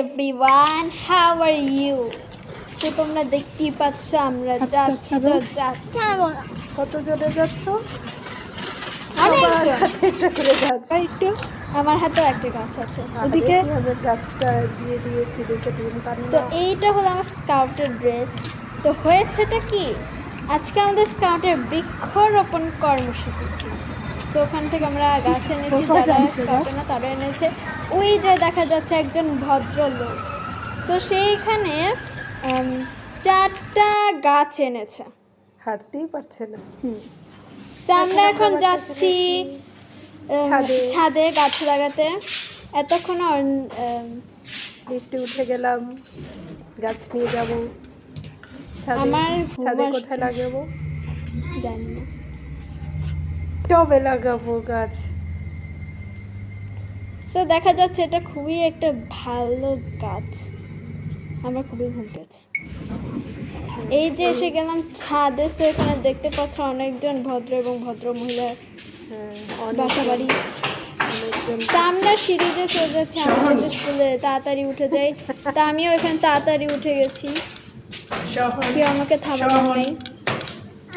Everyone how are you তো তোমরা দেখতেই পাচ্ছ আমরা আচ্ছা, যাচ্ছি তো যাচ্ছি। কত জোরে যাচ্ছ? আমার হাতেও একটা গাছ আছে। ওদিকে গাছটা দিয়ে দিয়েছি দেখে দিন তো এইটা হলো আমার স্কাউটের ড্রেস তো হয়েছেটা কি? আজকে আমাদের স্কাউটের বৃক্ষরোপণ কর্মসূচি ছিল। তো ওখান থেকে আমরা গাছ এনেছি যারা জানছো স্কাউটে না তারা এনেছে। ওই যে দেখা যাচ্ছে একজন ভদ্রলোক। তো সেইখানে চারটা গাছ এনেছে। হাঁটতেই পারছে না। হুম। তো আমরা এখন যাচ্ছি ছাদে। গাছ লাগাতে। এতক্ষণ লিফটে উঠে গেলাম গাছ নিয়ে যাব। আমার ছাদে। কোথায় লাগাবো? জানি না। টবে লাগাবো গাছ। সো দেখা যাচ্ছে এটা খুবই একটা ভালো গাছ। আমরা খুবই ঘুম পেয়েছি এই যে এসে গেলাম ছাদে সো এখানে দেখতে পাচ্ছ অনেকজন ভদ্র এবং ভদ্র মহিলা হ্যাঁ বাসা বাড়ি আমরা সিঁড়িতে চলে যাচ্ছি আমাদের স্কুলে তাড়াতাড়ি উঠে যাই তা আমিও এখানে তাড়াতাড়ি উঠে গেছি। কেউ আমাকে থামানো নাই।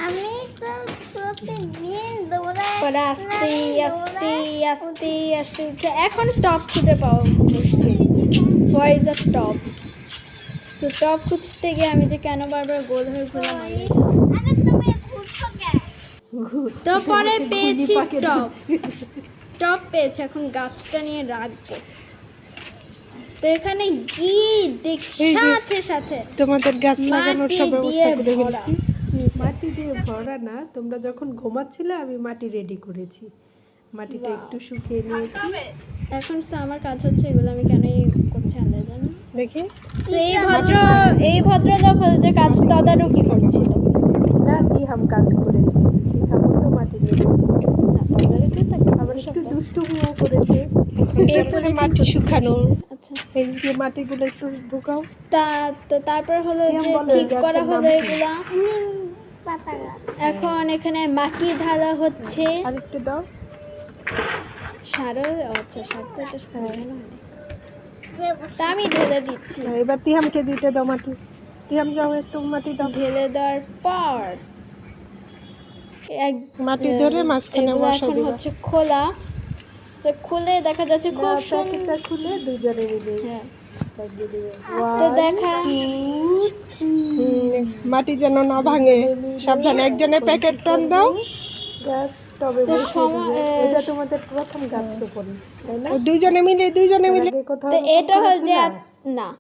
আমি তো প্রতিদিন দৌড়াই পরে আস্তে আস্তে আস্তে আস্তে উঠে এখন টপ খুঁজে পাওয়া মুশকিল why is a top so top খুঁজতে গিয়ে আমি যে কেন বারবার গোল হয়ে। আরে ঘুর তো পরে পেয়েছি টপ। টপ পেয়েছি এখন গাছটা নিয়ে রাখব তো এখানে গিয়ে দেখ সাথে সাথে তোমাদের গাছ লাগানোর সব ব্যবস্থা করে ফেলছি। মাটি দিয়ে ভরা না তোমরা যখন ঘুমাচ্ছিলে আমি মাটি রেডি করেছি। মাটিটা একটু শুকিয়ে নিয়েছি। এখন তো আমার কাজ হচ্ছে এগুলো আমি কেনই করছি আন্দাজ জানো দেখি। সেই ভদ্র এই ভদ্র হলো যে কাজ তদারকি করছিল। না তিহাম কাজ করেছে। এই যে তিহামও তো মাটি নিয়েছে না তদারকি তো আবার একটু দুষ্টুমিও করেছে। এরপরে মাটি শুকানো। আচ্ছা। এই যে মাটিগুলো একটু ঢুকাও। তা তো তারপর হলো যে ঠিক করা হলো এগুলা। পাতা গাছ এখন এখানে মাটি ঢালা হচ্ছে। আর একটু দাও। সারও আচ্ছা সার তো এটা সার হ্যাঁ। তা আমি ঢেলে দিচ্ছি। হ্যাঁ, এবার তিহামকে দিতে দাও মাটি। তিহাম যাও একটু মাটি দাও। ঢেলে দেওয়ার পর এক মাটি ধরে মাঝখানে বসা দিবা হচ্ছে খোলা। তো খুলে দেখা যাচ্ছে খুব সুন্দর। খুলে দুজনে মিলে হ্যাঁ। তো দেখা মাটি যেন না ভাঙে। সাবধানে একজনের প্যাকেট টান দাও। গাছ তবে এটা তোমাদের প্রথম গাছ রোপণ তাই না? দুইজনে মিলে দুজনে মিলে। কোথাও এটা হচ্ছে না।